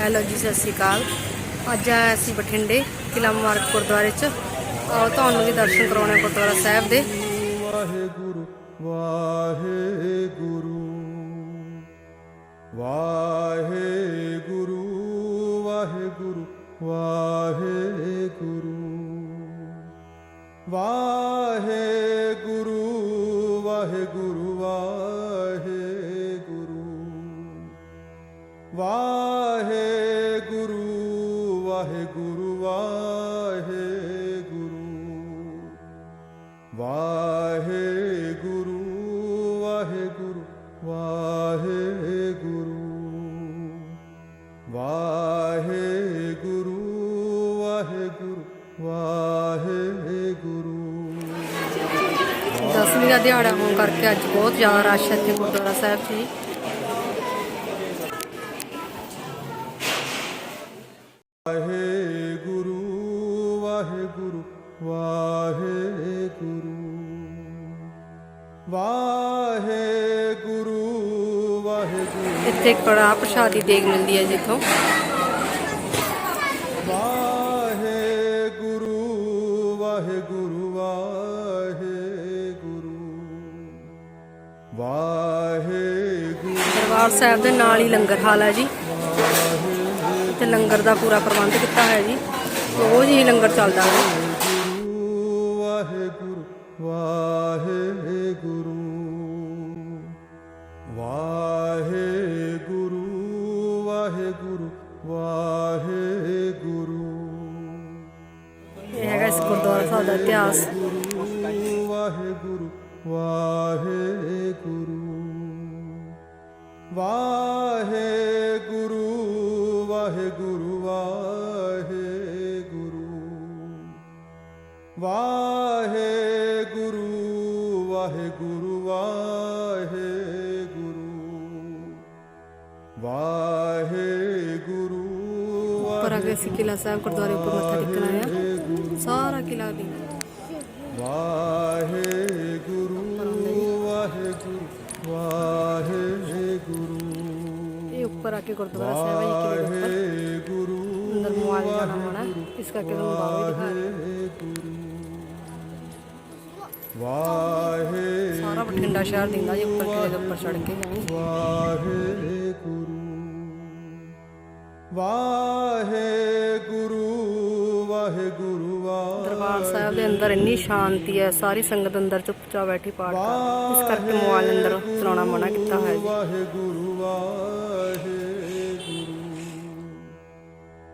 Hello ਜੀ, ਸਤਿ ਸ਼੍ਰੀ ਅਕਾਲ। ਅੱਜ ਆਏ ਅਸੀਂ ਬਠਿੰਡੇ ਕਿਲਾ ਮੁਬਾਰਕ ਗੁਰਦੁਆਰੇ 'ਚ। ਆਓ ਤੁਹਾਨੂੰ ਵੀ ਦਰਸ਼ਨ ਕਰਾਉਣੇ ਗੁਰਦੁਆਰਾ ਸਾਹਿਬ ਦੇ। ਵਾਹਿਗੁਰੂ ਵਾਹਿਗੁਰੂ ਵਾਹਿਗੁਰੂ। ਵਾਹਿਗੁਰੂ ਵਾਹਿਗੁਰੂ। ਵਾਹਿਗੁਰੂ ਵਾਹਿਗੁਰੂ ਵਾਹਿਗੁਰੂ। ਵਾਹਿਗੁਰੂ ਵਾਹਿਗੁਰੂ ਦਸਵੀਂ ਦਾ ਦਿਹਾੜਾ ਹੋਣ ਕਰਕੇ ਅੱਜ ਬਹੁਤ ਜ਼ਿਆਦਾ ਰਸ਼ ਹੈ ਇੱਥੇ ਗੁਰਦੁਆਰਾ ਸਾਹਿਬ 'ਚ ਵਾਹਿਗੁਰੂ ਵਾਹਿਗੁਰੂ। ਵਾਹਿਗੁਰੂ ਵਾਹਿਗੁਰੂ। ਇੱਥੇ ਕੜਾ ਪ੍ਰਸ਼ਾਦੀ ਦੇਗ ਮਿਲਦੀ ਹੈ ਜਿੱਥੋਂ। ਵਾਹਿਗੁਰੂ ਵਾਹਿਗੁਰੂ ਵਾਹਿਗੁਰੂ। ਵਾਹਿਗੁਰੂ। ਦਰਬਾਰ ਸਾਹਿਬ ਦੇ ਨਾਲ ਹੀ ਲੰਗਰ ਹਾਲ ਹੈ ਜੀ। ਤੇ ਲੰਗਰ ਦਾ ਪੂਰਾ ਪ੍ਰਬੰਧ ਕੀਤਾ ਹੋਇਆ ਜੀ। ਰੋਜ਼ ਹੀ ਲੰਗਰ ਚੱਲਦਾ ਹੈ। ਵਾਹਿਗੁਰੂ ਵਾਹਿਗੁਰੂ ਵਾਹਿਗੁਰੂ ਵਾਹਿਗੁਰੂ ਵਾਹਿਗੁਰੂ। ਇਹ ਹੈਗਾ ਇਸ ਗੁਰਦੁਆਰਾ ਸਾਹਿਬ ਦਾ ਇਤਿਹਾਸ। ਵਾਹਿਗੁਰੂ ਵਾਹਿਗੁਰੂ ਵਾਹਿਗੁਰੂ। ਵਾਹਿਗੁਰੂ वाहे गुरु वाहे गुरु वाहे गुरु वाहे गुरु वाहे गुरु ऊपर आगे से किला साहब गुरुद्वारे ऊपर मत्था रहा है सारा किला भी वाहे गुरु वाहे गुरु वाहे गुरु ये ऊपर। आके गुरुद्वारा साहब वाहे गुरु अंदर मोबाइल जाना मना इस करके तुम बाबा दिखा वाहे सारा बठिंडा शहर दिखदा जी, ऊपर किले दे ऊपर चढ़ के जानी वाहे ਵਾਹੇ ਗੁਰੂ ਵਾਹੇ ਗੁਰੂ ਵਾਹ ਦਰਬਾਰ ਸਾਹਿਬ ਦੇ ਅੰਦਰ ਇੰਨੀ ਸ਼ਾਂਤੀ ਹੈ ਸਾਰੀ ਸੰਗਤ ਅੰਦਰ ਚੁੱਪਚਾਪ ਬੈਠੀ ਪਾਠ ਕਰ ਇਸ ਕਰਕੇ ਮੋਬਾਈਲ ਅੰਦਰ ਸੁਣਾਉਣਾ ਮਨਾ ਕੀਤਾ ਹੈ ਜੀ ਵਾਹੇ ਗੁਰੂ ਵਾਹੇ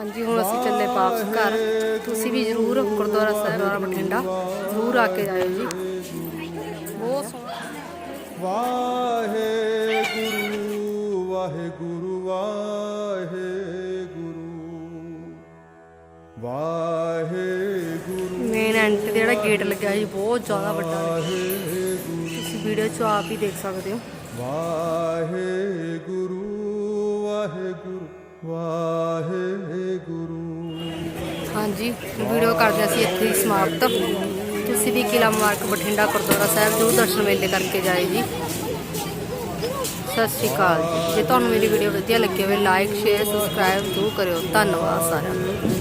ਹਾਂਜੀ ਹੁਣ ਅਸੀਂ ਚੱਲੇ ਵਾਪਸ ਘਰ। ਤੁਸੀਂ ਵੀ ਜ਼ਰੂਰ ਗੁਰਦੁਆਰਾ ਸਾਹਿਬ ਵਾਲਾ ਬਠਿੰਡਾ ਜ਼ਰੂਰ ਆ ਕੇ ਜਾਇਓ ਜੀ। ਬਹੁਤ ਸੋਹਣਾ। ਵਾਹਿਗੁਰੂ ਵਾਹਿਗੁਰੂ ਵਾਹਿਗੁਰੂ। ਵਾਹਿਗੁਰੂ ਮੇਨ ਐਂਟਰੀ ਜਿਹੜਾ ਗੇਟ ਲੱਗਿਆ ਜੀ ਬਹੁਤ ਜ਼ਿਆਦਾ ਵੱਡਾ। ਤੁਸੀਂ ਵੀਡੀਓ 'ਚ ਆਪ ਹੀ ਦੇਖ ਸਕਦੇ ਹੋ। ਵਾਹਿਗੁਰੂ ਵਾਹਿਗੁਰੂ। ਵਾਹਿਗੁਰੂ। ਹਾਂਜੀ, ਵੀਡੀਓ ਕਰਦੇ ਅਸੀਂ ਇੱਥੇ ਹੀ ਸਮਾਪਤ। ਤੁਸੀਂ ਵੀ ਕਿਲਾ ਮੁਬਾਰਕ ਬਠਿੰਡਾ ਗੁਰਦੁਆਰਾ ਸਾਹਿਬ ਜ਼ਰੂਰ ਦਰਸ਼ਨ ਵੇਲੇ ਕਰਕੇ ਜਾਏ ਜੀ। ਸਤਿ ਸ਼੍ਰੀ ਅਕਾਲ। ਜੀ ਜੇ ਤੁਹਾਨੂੰ ਮੇਰੀ ਵੀਡੀਓ ਵਧੀਆ ਲੱਗੀ ਹੋਵੇ ਲਾਈਕ ਸ਼ੇਅਰ ਸਬਸਕ੍ਰਾਈਬ ਜ਼ਰੂਰ ਕਰਿਓ। ਧੰਨਵਾਦ ਸਾਰਿਆਂ ਨੂੰ।